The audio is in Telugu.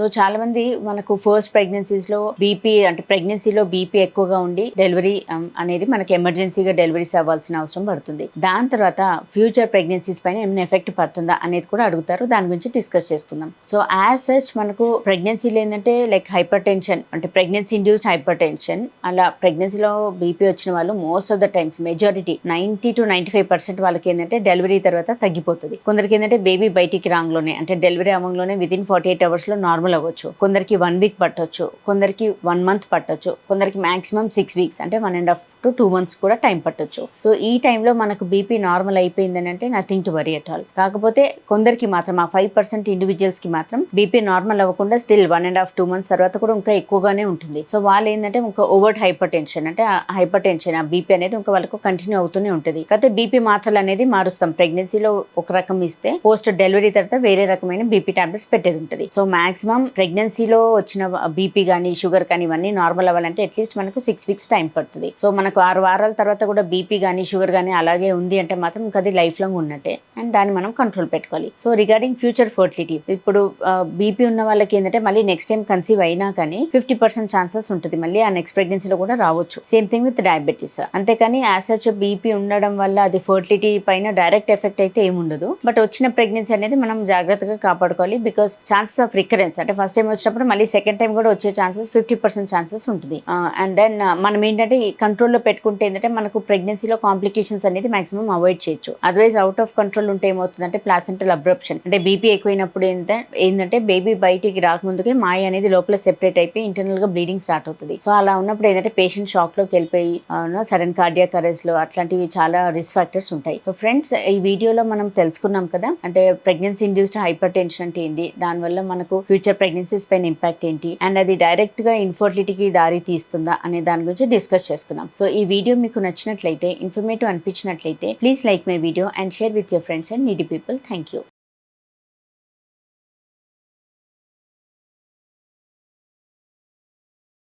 so చాలా మంది మనకు ఫస్ట్ ప్రెగ్నెన్సీస్లో బీపీ అంటే ప్రెగ్నెన్సీలో బీపీ ఎక్కువగా ఉండి డెలివరీ um, అనేది మనకి ఎమర్జెన్సీగా డెలివరీస్ అవ్వాల్సిన అవసరం పడుతుంది. దాని తర్వాత ఫ్యూచర్ ప్రెగ్నెన్సీస్ పైన ఏమైనా ఎఫెక్ట్ పడుతుందా అనేది కూడా అడుగుతారు. దాని గురించి డిస్కస్ చేసుకుందాం. సో యాజ్ సచ్ మనకు ప్రెగ్నెన్సీలో ఏంటంటే లైక్ హైపర్ టెన్షన్ అంటే ప్రెగ్నెన్సీ ఇండ్యూస్డ్ హైపర్ టెన్షన్ అలా ప్రెగ్నెన్సీలో బీపీ వచ్చిన వాళ్ళు most of the times majority ninety to ninety five percent వాళ్ళకి ఏంటంటే డెలివరీ తర్వాత తగ్గిపోతుంది. కొందరికి ఏంటంటే బేబీ బయటికి రాంగ్లోనే అంటే డెలివరీ అవ్వడంలోనే విదిన్ ఫార్టీ ఎయిట్ అవర్స్లో నార్మల్ అవ్వచ్చు. కొందరికి వన్ వీక్ పట్టొచ్చు. కొందరికి వన్ మంత్ పట్టొచ్చు. కొందరికి మాక్సిమం సిక్స్ వీక్స్ అంటే one and half to two months కూడా టైం పట్టొచ్చు. సో ఈ టైంలో మనకు బీపీ నార్మల్ అయిపోయిందని అంటే nothing to worry at all కాకపోతే కొందరికి మాత్రం ఆ ఫైవ్ పర్సెంట్ ఇండివిజువల్స్కి మాత్రం బీపీ నార్మల్ అవ్వకుండా still one and half two months తర్వాత కూడా ఇంకా ఎక్కువగానే ఉంటుంది. సో వాళ్ళు ఏంటంటే ఇంకా ఓవర్ట్ హైపర్ టెన్షన్ అంటే హైపర్ టెన్షన్ ఆ బీపీ అనేది ఇంకా వాళ్ళకు కంటిన్యూ అవుతూనే ఉంటుంది. కాకపోతే బీపీ మాత్రలు అనేది మారుస్తాం. ప్రెగ్నెన్సీలో ఒక రకం ఇస్తే పోస్ట్ డెలివరీ తర్వాత వేరే రకమైన బీపీ టాబ్లెట్స్ పెట్టేది ఉంటుంది. సో మాక్సిమం ప్రెగ్నెన్సీలో వచ్చిన బీపీ కానీ షుగర్ కానీ ఇవన్నీ నార్మల్ అవ్వాలంటే అట్లీస్ట్ మనకు సిక్స్ వీక్స్ టైం పడుతుంది. సో మనకు ఆరు వారాల తర్వాత కూడా బీపీ కానీ షుగర్ కానీ అలాగే ఉంది అంటే మాత్రం ఇంకా అది లైఫ్ లాంగ్ ఉన్నట్టే అండ్ దాన్ని మనం కంట్రోల్ పెట్టుకోవాలి. సో రిగార్డింగ్ ఫ్యూచర్ ఫర్టిలిటీ ఇప్పుడు బీపీ ఉన్న వాళ్ళకి ఏంటంటే మళ్ళీ నెక్స్ట్ టైం కన్సీవ్ అయినా కానీ ఫిఫ్టీ పర్సెంట్ ఛాన్సెస్ ఉంటుంది. మళ్ళీ ఆ నెక్స్ట్ ప్రెగ్నెన్సీలో కూడా రావచ్చు. సేమ్ థింగ్ విత్ డయాబెటీస్ అంతేకాని యాజ్ సచ్ బీపీ ఉండడం వల్ల అది ఫర్టిలిటీ పైన డైరెక్ట్ ఎఫెక్ట్ అయితే ఏముండదు. బట్ వచ్చిన ప్రెగ్నెన్సీ అనేది మనం జాగ్రత్తగా కాపాడుకోవాలి బికాస్ ఛాన్సెస్ ఆఫ్ రికరెన్స్ అంటే ఫస్ట్ టైం వచ్చినప్పుడు మళ్ళీ సెకండ్ టైం కూడా వచ్చే ఛాన్సెస్ ఫిఫ్టీ పర్సెంట్ ఛాన్సెస్ ఉంటుంది. అండ్ దెన్ మనం ఏంటంటే ఈ కంట్రోల్లో పెట్టుకుంటే ఏంటంటే మనకు ప్రెగ్నెన్సీలో కాంప్లికేషన్స్ అనేది మాక్సిమం అవాయిడ్ చేయొచ్చు. అదర్వైజ్ అవుట్ ఆఫ్ కంట్రోల్ ఉంటే ఏమవుతుందంటే ప్లాసెంటల్ అబ్రప్షన్ అంటే బీపీ ఎక్కువైనప్పుడు ఏంటంటే ఏంటంటే బేబీ బయటికి రాకముందుకే మాయ అనేది లోపల సెపరేట్ అయిపోయి ఇంటర్నల్గా బ్లీడింగ్ స్టార్ట్ అవుతుంది. సో అలా ఉన్నప్పుడు ఏంటంటే పేషెంట్ షాక్లోకి వెళ్ళిపోయి సడన్ కార్డియాక్ అరెస్ట్లో అట్లాంటివి చాలా రిస్క్ ఫ్యాక్టర్స్ ఉంటాయి. సో ఫ్రెండ్స్ ఈ వీడియోలో మనం తెలుసుకున్నాం కదా అంటే ప్రెగ్నెన్సీ ఇండ్యూస్డ్ హైపర్ టెన్షన్ అంటే ఏంటి దానివల్ల మనకు ఫ్యూచర్ ప్రెగ్నెన్సీస్ పైన ఇంపాక్ట్ ఏంటి? అండ్ అది డైరెక్ట్గా ఇన్ఫర్టిలిటీకి దారి తీస్తుందా? అనే దాని గురించి డిస్కస్ చేసుకున్నాం సో ఈ వీడియో మీకు నచ్చినట్లయితే informative అనిపించినట్లయితే please like my video and share with your friends and needy people thank you